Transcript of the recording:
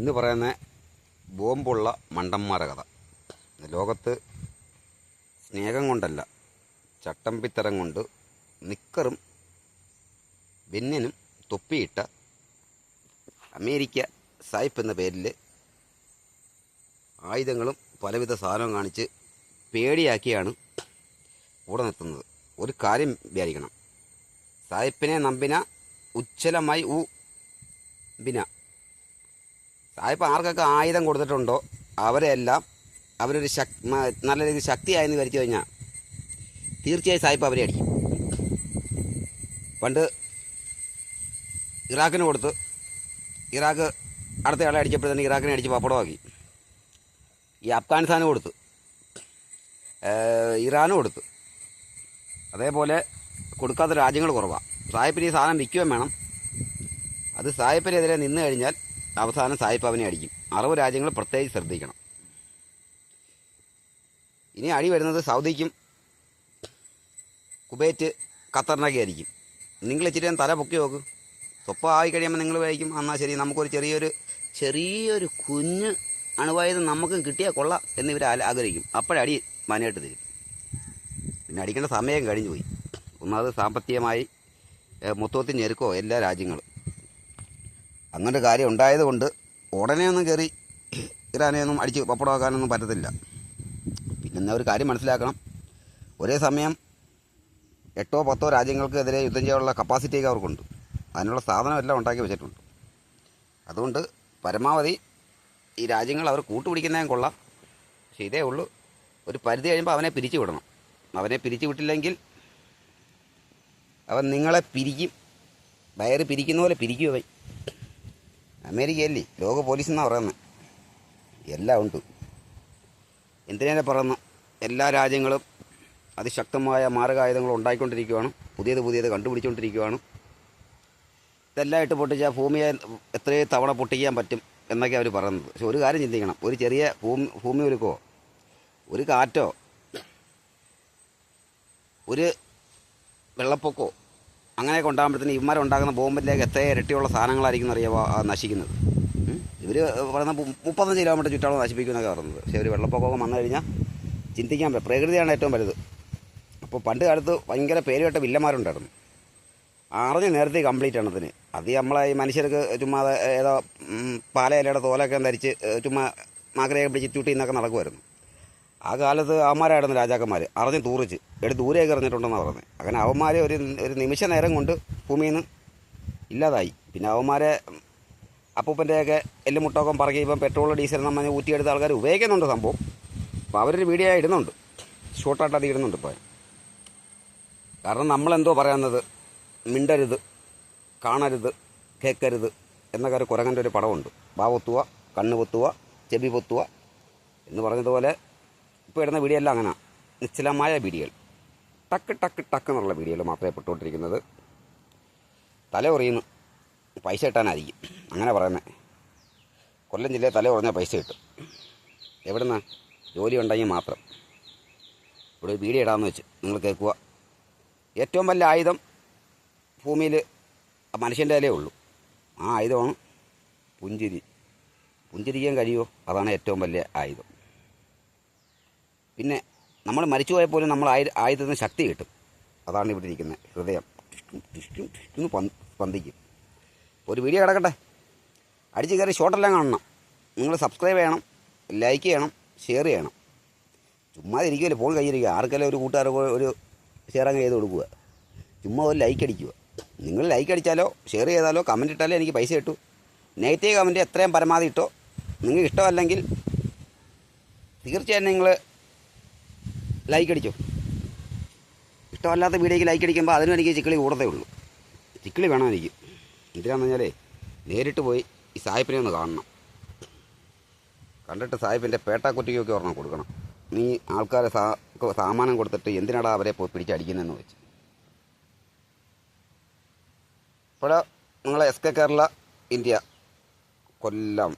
ഇന്ന് പറയുന്ന ബോംബുള്ള മണ്ടന്മാരെ കഥ. ലോകത്ത് സ്നേഹം കൊണ്ടല്ല ചട്ടമ്പിത്തരം കൊണ്ട് നിക്കറും ബെന്നിനും തൊപ്പിയിട്ട അമേരിക്ക സായിപ്പ് എന്ന പേരിൽ ആയുധങ്ങളും പലവിധ സാധനവും കാണിച്ച് പേടിയാക്കിയാണ് കൂടെ നിർത്തുന്നത്. ഒരു കാര്യം വിചാരിക്കണം. സായിപ്പിനെ നമ്പിന ഉജ്ജ്വലമായി ഊ ബിന സായിപ്പ് ആർക്കൊക്കെ ആയുധം കൊടുത്തിട്ടുണ്ടോ? അവരെല്ലാം അവരൊരു ശക് നല്ല രീതിയിൽ ശക്തിയായെന്ന് വിചാരിച്ചു കഴിഞ്ഞാൽ തീർച്ചയായും സായിപ്പ് അവരെ അടിക്കും. പണ്ട് ഇറാഖിന് കൊടുത്ത് ഇറാഖ് അടുത്തയാളെ ആളെ അടിച്ചപ്പോഴത്തേന് ഇറാഖിനെ അടിച്ച് പപ്പടമാക്കി. ഈ അഫ്ഗാനിസ്ഥാന് കൊടുത്ത് ഇറാനും കൊടുത്ത്. അതേപോലെ കൊടുക്കാത്ത രാജ്യങ്ങൾ കുറവാണ് സായിപ്പിന് ഈ സാധനം വിൽക്കുകയും വേണം. അത് സായിപ്പിനെതിരെ നിന്ന് കഴിഞ്ഞാൽ അവസാനം സായിപ്പ് അടിക്കും. അറബ് രാജ്യങ്ങൾ പ്രത്യേകിച്ച് ശ്രദ്ധിക്കണം. ഇനി അടി വരുന്നത് സൗദിക്കും കുവൈറ്റ് ഖത്തറിനൊക്കെ ആയിരിക്കും. നിങ്ങൾ ഇച്ചിരി ഞാൻ തല പൊക്കി നോക്ക്. സ്വപ്പം ആയി കഴിയുമ്പോൾ നിങ്ങൾ വായിക്കും എന്നാൽ ശരി നമുക്കൊരു ചെറിയൊരു ചെറിയൊരു കുഞ്ഞ് അണുവായത് നമുക്കും കിട്ടിയാൽ കൊള്ളാം എന്നിവർ ആഗ്രഹിക്കും. അപ്പോഴടി മാനായിട്ട് തരും. പിന്നെ അടിക്കേണ്ട സമയം കഴിഞ്ഞു പോയി ഒന്നാമത് സാമ്പത്തികമായി മൊത്തത്തിൽ ഞെരുക്കോ എല്ലാ രാജ്യങ്ങളും. അങ്ങനെ ഒരു കാര്യം ഉണ്ടായതുകൊണ്ട് ഉടനെ ഒന്നും കയറി ഇറാനെയൊന്നും അടിച്ച് പപ്പടമാക്കാനൊന്നും പറ്റത്തില്ല. പിന്നെ ഒരു കാര്യം മനസ്സിലാക്കണം. ഒരേ സമയം എട്ടോ പത്തോ രാജ്യങ്ങൾക്കെതിരെ യുദ്ധം ചെയ്യാനുള്ള കപ്പാസിറ്റിയൊക്കെ അവർക്കുണ്ട്. അതിനുള്ള സാധനം എല്ലാം ഉണ്ടാക്കി വെച്ചിട്ടുണ്ട്. അതുകൊണ്ട് പരമാവധി ഈ രാജ്യങ്ങൾ അവർ കൂട്ടുപിടിക്കുന്നതും കൊള്ളാം. പക്ഷേ ഇതേ ഉള്ളൂ. ഒരു പരിധി കഴിയുമ്പോൾ അവനെ പിരിച്ചു വിടണം. അവനെ പിരിച്ചു വിട്ടില്ലെങ്കിൽ അവൻ നിങ്ങളെ പിരിക്കും. വയറ് പിരിക്കുന്ന പോലെ പിരിക്കും അവൻ. അമേരിക്കയല്ലേ? ലോക പോലീസ് എന്നാണ് പറയുന്നത് എല്ലാം ഉണ്ട്. എന്തിനേനെ പറയുന്നു. എല്ലാ രാജ്യങ്ങളും അതിശക്തമായ മാരകായുധങ്ങൾ ഉണ്ടായിക്കൊണ്ടിരിക്കുകയാണ് പുതിയത് പുതിയത് കണ്ടുപിടിച്ചുകൊണ്ടിരിക്കുകയാണ് ഇതെല്ലാം ഇട്ട് പൊട്ടിച്ചാൽ ഭൂമിയെ എത്രയോ തവണ പൊട്ടിക്കാൻ പറ്റും എന്നൊക്കെ അവർ പറയുന്നത്. പക്ഷെ ഒരു കാര്യം ചിന്തിക്കണം. ഒരു ചെറിയ ഭൂമി ഭൂമി ഒരുക്കോ? ഒരു കാറ്റോ? ഒരു വെള്ളപ്പൊക്കോ? അങ്ങനെയൊക്കെ ഉണ്ടാകുമ്പോഴത്തേന് ഇവന്മാരുണ്ടാകുന്ന ബോംബിലേക്ക് എത്ര ഇരട്ടിയുള്ള സാധനങ്ങളായിരിക്കും അറിയാമോ നശിക്കുന്നത്. ഇവർ പറയുന്ന മുപ്പത്തഞ്ച് കിലോമീറ്റർ ചുറ്റളവ് നശിപ്പിക്കുന്നൊക്കെ പറയുന്നത്. പക്ഷേ ഒരു വെള്ളപ്പൊക്കമൊക്കെ വന്നു കഴിഞ്ഞാൽ ചിന്തിക്കാൻ പറ്റും പ്രകൃതിയാണ് ഏറ്റവും വലുത്. അപ്പോൾ പണ്ട് കാലത്ത് ഭയങ്കര പേരുകെട്ട വില്ലന്മാരുണ്ടായിരുന്നു. അറിഞ്ഞ് നേരത്തെ കംപ്ലീറ്റ് ആണ് അതിന്. അത് നമ്മളെ ഈ മനുഷ്യർക്ക് ചുമ്മാ ഏതോ പാലയിലയുടെ തോലൊക്കെ ധരിച്ച് ചുമ്മാ മാക്കരയൊക്കെ പിടിച്ച് ചുട്ടി എന്നൊക്കെ നടക്കുമായിരുന്നു ആ കാലത്ത് അവന്മാരായിരുന്നു രാജാക്കന്മാർ അറിഞ്ഞ് തൂറിച്ച്. എടുത്ത് ദൂരേക്ക് എറിഞ്ഞിട്ടുണ്ടെന്നാണ് പറഞ്ഞത് അങ്ങനെ അവന്മാരെ ഒരു ഒരു നിമിഷ നേരം കൊണ്ട് ഭൂമിയിൽ നിന്ന് ഇല്ലാതായി. പിന്നെ അവന്മാരെ അപ്പൂപ്പന്റെയൊക്കെ എല്ലുമുട്ടൊക്കെ പറക്കി ഇപ്പം പെട്രോൾ ഡീസൽ നമ്മൾ ഊറ്റിയെടുത്ത ആൾക്കാർ ഉപയോഗിക്കുന്നുണ്ട് സംഭവം. അപ്പോൾ അവരൊരു വീഡിയോ ഇടുന്നുണ്ട്. ഷോർട്ടായിട്ട് അത് ഇടുന്നുണ്ട് ഇപ്പോൾ കാരണം നമ്മളെന്തോ പറയുന്നത്? മിണ്ടരുത് കാണരുത് കേൾക്കരുത് എന്നൊക്കെ ഒരു കുരങ്ങന്റെ ഒരു പടമുണ്ട് വാ കണ്ണ് പൊത്തുക ചെവി പൊത്തുക എന്ന് പറഞ്ഞതുപോലെ ഇപ്പോൾ ഇടുന്ന വീഡിയോ അങ്ങനെ. നിശ്ചലമായ വീഡിയോകൾ ടക്ക് ടക്ക് ടക്ക് എന്നുള്ള വീഡിയോകൾ മാത്രമേ പെട്ടുകൊണ്ടിരിക്കുന്നത് തല ഉറിയുന്നു. പൈസ കിട്ടാനായിരിക്കും. അങ്ങനെ പറയുന്നത് കൊല്ലം ജില്ലയിൽ തല ഉറഞ്ഞാൽ പൈസ കിട്ടും. എവിടുന്ന? ജോലി ഉണ്ടെങ്കിൽ മാത്രം. ഇവിടെ വീഡിയോ ഇടാമെന്ന് വെച്ച് നിങ്ങൾ കേൾക്കുക. ഏറ്റവും വലിയ ആയുധം ഭൂമിയിൽ മനുഷ്യന്റെ കയ്യിലേ ഉള്ളൂ. ആ ആയുധമാണ് പുഞ്ചിരി. പുഞ്ചിരിക്കാൻ കഴിയുമോ? അതാണ് ഏറ്റവും വലിയ ആയുധം. പിന്നെ നമ്മൾ മരിച്ചു പോയാൽ പോലും നമ്മൾ ആയു ആയുധത്തിന് ശക്തി കിട്ടും. അതാണ് ഇവിടെ ഇരിക്കുന്നത് ഹൃദയം. ടിഷ്കും ടിഷ്കും സ്പന്ദിക്കും ഒരു വീഡിയോ കിടക്കട്ടെ. അടിച്ച് കയറി ഷോട്ടെല്ലാം കാണണം. നിങ്ങൾ സബ്സ്ക്രൈബ് ചെയ്യണം ലൈക്ക് ചെയ്യണം ഷെയർ ചെയ്യണം. ചുമ്മാതെ ഇരിക്കുമല്ലോ ഫോൺ കയ്യിരിക്കുക ആർക്കെല്ലാം ഒരു കൂട്ടുകാർ ഒരു ഷെയർ അങ്ങ് ചെയ്ത് കൊടുക്കുക. ചുമ്മാ ഒരു ലൈക്ക് അടിക്കുക. നിങ്ങൾ ലൈക്ക് അടിച്ചാലോ ഷെയർ ചെയ്താലോ കമന്റ് ഇട്ടാലോ എനിക്ക് പൈസ കിട്ടൂ. നെഗറ്റീവ് കമന്റ് എത്രയും പരമാവധി ഇട്ടോ. നിങ്ങൾക്ക് ഇഷ്ടമല്ലെങ്കിൽ തീർച്ചയായും നിങ്ങൾ ലൈക്ക് അടിച്ചോ. ഇഷ്ടമല്ലാത്ത വീഡിയോയ്ക്ക് ലൈക്ക് അടിക്കുമ്പോൾ അതിനും എനിക്ക് ചിക്കിളി കൂടത്തേ ഉള്ളൂ. ചിക്കിളി വേണം എനിക്ക് എന്തിനാന്ന് പറഞ്ഞാലേ നേരിട്ട് പോയി ഈ സായിപ്പിനെ ഒന്ന് കാണണം. കണ്ടിട്ട് സായിപ്പിന്റെ പേട്ടാക്കുറ്റിക്കൊക്കെ ഒരെണ്ണം കൊടുക്കണം. നീ ആൾക്കാരെ സാമാനം കൊടുത്തിട്ട് എന്തിനാടാ അവരെ പോയി പിടിച്ചടിക്കുന്നതെന്ന് വെച്ച്. ഇപ്പോഴാ നിങ്ങളെ S K Kerala India Kollam.